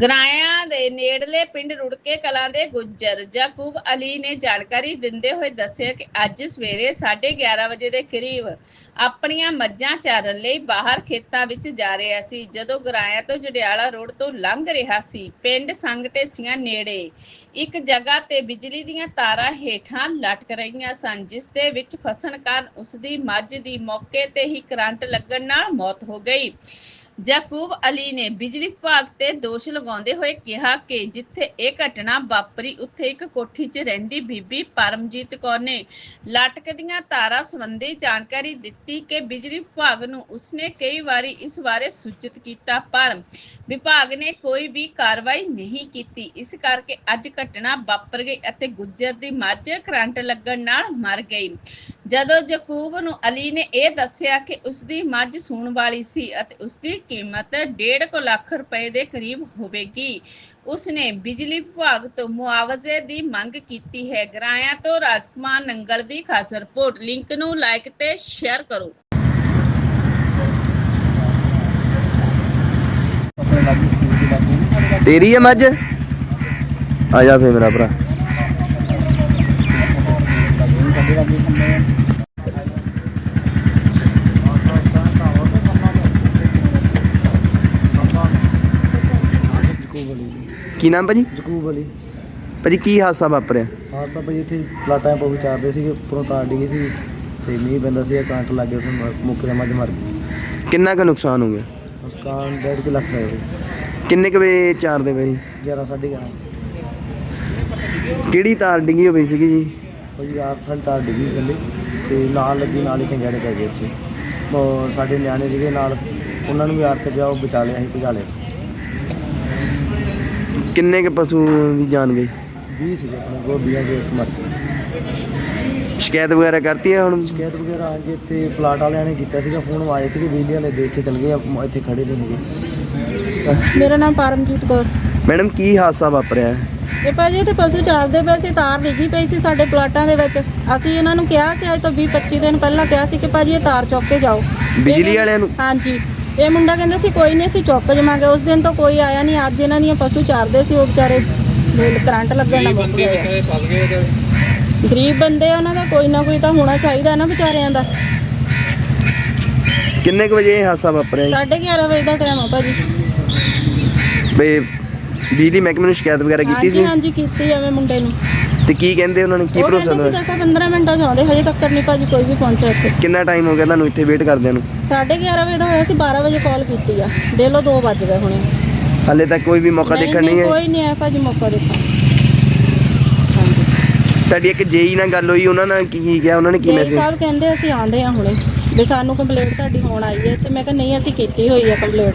ਗਰਾਇਆਂ ਦੇ ਨੇੜਲੇ ਪਿੰਡ ਰੁੜਕੇ ਕਲਾਂ ਦੇ ਗੁੱਜਰ ਯਾਕੂਬ ਅਲੀ ਨੇ ਜਾਣਕਾਰੀ ਦਿੰਦੇ ਹੋਏ ਦੱਸਿਆ ਕਿ ਅੱਜ ਸਵੇਰੇ 11:30 ਵਜੇ ਦੇ ਕਰੀਬ ਆਪਣੀਆਂ ਮੱਝਾਂ ਚਾਰਨ ਲਈ ਬਾਹਰ ਖੇਤਾਂ ਵਿੱਚ ਜਾ ਰਿਹਾ ਸੀ। ਜਦੋਂ ਗਰਾਇਆਂ ਤੋਂ ਜੜਿਆਲਾ ਰੋਡ ਤੋਂ ਲੰਘ ਰਿਹਾ ਸੀ, ਪਿੰਡ ਸੰਗ ਢੇਸੀਆਂ ਨੇੜੇ ਇੱਕ ਜਗ੍ਹਾ ਤੇ ਬਿਜਲੀ ਦੀਆਂ ਤਾਰਾਂ ਹੇਠਾਂ ਲਟਕ ਰਹੀਆਂ ਸਨ, ਜਿਸ ਦੇ ਵਿੱਚ ਫਸਣ ਕਾਰਨ ਉਸ ਦੀ ਮੱਝ ਦੀ ਮੌਕੇ ਤੇ ਹੀ ਕਰੰਟ ਲੱਗਣ ਨਾਲ ਮੌਤ ਹੋ ਗਈ। ਯਾਕੂਬ ਅਲੀ ਨੇ ਬਿਜਲੀ ਵਿਭਾਗ ਤੇ ਦੋਸ਼ ਲਗਾਉਂਦੇ ਹੋਏ ਕਿਹਾ ਕਿ ਜਿੱਥੇ ਇਹ ਘਟਨਾ ਵਾਪਰੀ, ਉੱਥੇ ਇੱਕ ਕੋਠੀ 'ਚ ਰਹਿੰਦੀ ਬੀਬੀ ਪਰਮਜੀਤ ਕੌਰ ਨੇ ਲਟਕਦੀਆਂ ਤਾਰਾਂ ਸੰਬੰਧੀ ਜਾਣਕਾਰੀ ਦਿੱਤੀ ਕਿ ਬਿਜਲੀ ਵਿਭਾਗ ਨੂੰ ਉਸਨੇ ਕਈ ਵਾਰੀ ਇਸ ਬਾਰੇ ਸੂਚਿਤ ਕੀਤਾ, ਪਰ ਵਿਭਾਗ ਨੇ ਕੋਈ ਵੀ ਕਾਰਵਾਈ ਨਹੀਂ ਕੀਤੀ। ਇਸ ਕਰਕੇ ਅੱਜ ਘਟਨਾ ਵਾਪਰ ਗਈ ਅਤੇ ਗੁੱਜਰ ਦੀ ਮੱਝ ਕਰੰਟ ਲੱਗਣ ਨਾਲ ਮਰ ਗਈ। ਜਦੋਂ ਯਕੂਬ ਨੂੰ ਅਲੀ ਨੇ ਇਹ ਦੱਸਿਆ ਕਿ ਉਸ ਦੀ ਮੱਝ ਸੂਣ ਵਾਲੀ ਸੀ ਅਤੇ ਉਸ ਦੀ ਕੀਮਤ 1.5 ਲੱਖ ਰੁਪਏ ਦੇ ਕਰੀਬ ਹੋਵੇਗੀ ਉਸ ਨੇ ਬਿਜਲੀ ਵਿਭਾਗ ਤੋਂ ਮੁਆਵਜ਼ੇ ਦੀ ਮੰਗ ਕੀਤੀ ਹੈ। ਗਰਾਇਆ ਤੋਂ ਰਾਜਕੁਮਾਰ ਨੰਗਲ ਦੀ ਖਾਸ ਰਿਪੋਰਟ। ਲਿੰਕ ਨੂੰ ਲਾਈਕ ਤੇ ਸ਼ੇਅਰ ਕਰੋ। ਤੇਰੀ ਹੈ ਮੱਝ? ਆ ਜਾ ਫੇ ਮੇਰਾ ਭਰਾ ਜਕੂਬ ਅਲੀ ਕੀ ਨਾਮ ਭਾਜੀ? ਜਕੂਬ ਅਲੀ ਭਾਜੀ ਕੀ ਹਾਦਸਾ ਵਾਪਰਿਆ? ਹਾਂ ਸਭ ਭਾਈ ਇੱਥੇ ਪਲਾਟਾਂ ਪਾ ਵਿਚਾਰਦੇ ਸੀਗੇ ਉੱਪਰੋਂ ਤਾਰ ਡਿੱਗੀ ਸੀ ਤੇ ਮੀਂਹ ਪੈਂਦਾ ਸੀ ਕਰੰਟ ਲੱਗ ਗਿਆ ਉਸ ਮੁੱਕੇ ਦਾ ਮੱਝ ਮਰ ਗਈ। ਕਿੰਨਾ ਕੁ ਨੁਕਸਾਨ ਹੋ ਗਿਆ? ਉਸ ਕਾਂ ਡੇਢ ਕੁ ਲੱਖ ਦਾ ਕਿੰਨੇ ਕੁ ਵਜੇ ਚਾਰ ਦੇ ਭਾਜੀ? 11 ਸਾਢੇ 11 ਕਿਹੜੀ ਤਾਰ ਡਿੱਗੀ ਹੋਈ ਸੀਗੀ ਜੀ? ਕੋਈ ਯਾਰ ਥਲ ਤਾਰ ਡਿੱਗੀ ਥੱਲੇ ਤੇ ਨਾਲ ਲੱਗੀ ਨਾਲ ਹੀ ਕੰਜਾੜੇ ਪੈ ਗਏ ਇੱਥੇ ਸਾਡੇ ਨਿਆਣੇ ਸੀਗੇ ਨਾਲ ਉਹਨਾਂ ਨੂੰ ਵੀ ਆਰ ਤੇ ਪਿਆ ਉਹ ਬਚਾ ਲਿਆ ਸੀ ਭਜਾ ਲਿਆ ਕਿੰਨੇ ਕੁ ਪਸ਼ੂ ਦੀ ਜਾਨ ਗਈ? 20 ਸੀਗੇ ਆਪਣੇ ਗੋਬੀਆਂ ਦੇ ਮਰ ਗਏ ਸ਼ਿਕਾਇਤ ਵਗੈਰਾ ਕਰਤੀ ਹੈ ਹੁਣ? ਸ਼ਿਕਾਇਤ ਵਗੈਰਾ ਆ ਕੇ ਇੱਥੇ ਪਲਾਟ ਵਾਲਿਆਂ ਨੇ ਕੀਤਾ ਸੀਗਾ ਫੋਨ ਆਏ ਸੀਗੇ ਬਿਜਲੀ ਵਾਲੇ ਦੇਖ ਕੇ ਚਲ ਗਏ ਆ, ਮ- ਇੱਥੇ ਖੜੇ ਨਹੀਂ ਹੈਗੇ ਮੇਰਾ ਨਾਮ ਪਰਮਜੀਤ ਕੌਰ। ਮੈਡਮ ਕੀ ਹਾਦਸਾ ਵਾਪਰਿਆ? ਹੈ? ਇਹ ਭਾਜੀ ਤੇ ਪਸ਼ੂ ਚਾਰਦੇ ਪਏ ਸੀ ਤਾਰ ਡਿੱਗੀ ਪਈ ਸੀ ਸਾਡੇ ਪਲਾਟਾਂ ਦੇ ਵਿੱਚ। ਅਸੀਂ ਇਹਨਾਂ ਨੂੰ ਕਿਹਾ ਸੀ ਅੱਜ ਤੋਂ 20 25 ਦਿਨ ਪਹਿਲਾਂ ਕਿਹਾ ਸੀ ਕਿ ਭਾਜੀ ਇਹ ਤਾਰ ਚੁੱਕ ਕੇ ਜਾਓ। ਬਿਜਲੀ ਵਾਲਿਆਂ ਨੂੰ? ਹਾਂਜੀ। ਇਹ ਮੁੰਡਾ ਕਹਿੰਦਾ ਸੀ ਕੋਈ ਨਹੀਂ ਅਸੀਂ ਚੁੱਕ ਜਮਾਂਗੇ ਉਸ ਦਿਨ ਤੋਂ ਕੋਈ ਆਇਆ ਨਹੀਂ। ਅੱਜ ਇਹਨਾਂ ਦੀਆਂ ਪਸ਼ੂ ਚਾਰਦੇ ਸੀ ਉਹ ਵਿਚਾਰੇ ਬਿਲ ਕਰੰਟ ਲੱਗਣ ਨਾਲ ਮੁੱਕ ਗਏ ਆ। ਗਰੀਬ ਬੰਦੇ ਆ, ਉਹਨਾਂ ਦਾ ਕੋਈ ਨਾ ਕੋਈ ਤਾਂ ਹੋਣਾ ਚਾਹੀਦਾ ਨਾ ਵਿਚਾਰਿਆਂ ਦਾ। ਕਿੰਨੇ ਕੁ ਵਜੇ ਇਹ ਹਾਦਸਾ ਵਾਪਰਿਆ ਜੀ? 11:30 ਵਜੇ ਦਾ ਟਾਈਮ ਆ ਭਾਜੀ। ਬਈ ਬਿਜਲੀ ਮਹਿਕਮੇ ਨੂੰ ਸ਼ਿਕਾਇਤ ਵਗੈਰਾ ਕੀਤੀ ਹਾਂਜੀ ਸੀ? ਹਾਂਜੀ ਕੀਤੀ ਐਵੇਂ ਮੁੰਡੇ ਨੂੰ। ਤੇ ਕੀ ਕਹਿੰਦੇ ਉਹਨਾਂ ਨੇ? ਕੀ ਉਹ ਭਰੋਸਾ ਕਹਿੰਦੇ ਦਿਵਾਇਆ? ਸੀ 10 15 ਮਿੰਟਾਂ ਚ ਆਉਂਦੇ ਹਜੇ ਤੱਕ ਨਹੀਂ ਭਾਜੀ ਕੋਈ ਵੀ ਪਹੁੰਚਿਆ ਇੱਥੇ। ਕਿੰਨਾ ਟਾਈਮ ਹੋ ਗਿਆ ਤੁਹਾਨੂੰ ਇੱਥੇ ਵੇਟ ਕਰਦਿਆਂ ਨੂੰ? 11:30 ਵਜੇ ਦਾ ਹੋਇਆ ਸੀ 12 ਵਜੇ ਕਾਲ ਕੀਤੀ ਆ। ਦੇ ਲੋ 2 ਵੱਜ ਗਏ ਹੁਣੇ। ਹਾਲੇ ਤੱਕ ਕੋਈ ਵੀ ਮੌਕਾ ਦੇਖਣ ਨਹੀਂ ਹੈ ਕੋਈ ਨਹੀਂ ਆਇਆ ਭਾਜੀ ਮੌਕਾ ਦੇਖਣ। ਹਾਂਜੀ ਸਾਡੀ ਇੱਕ ਜੇਈ ਨਾਲ ਗੱਲ ਹੋਈ ਉਹਨਾਂ ਨਾਲ ਕੀ ਕਿਹਾ ਉਹਨਾਂ ਨੇ ਕੀ ਜੀ ਮੈਸੇਜ ਸਾਹਿਬ ਕਹਿੰਦੇ ਅਸੀਂ ਆਂਦੇ ਆ ਹੁਣੇ। ਵੀ ਸਾਨੂੰ ਕੰਪਲੇਂਟ ਤੁਹਾਡੀ ਹੋਣ ਆਈ ਹੈ ਤੇ ਮੈਂ ਕਿਹਾ ਨਹੀਂ ਅਸੀਂ ਕੀਤੀ ਹੋਈ ਆ ਕੰਪਲੇਂਟ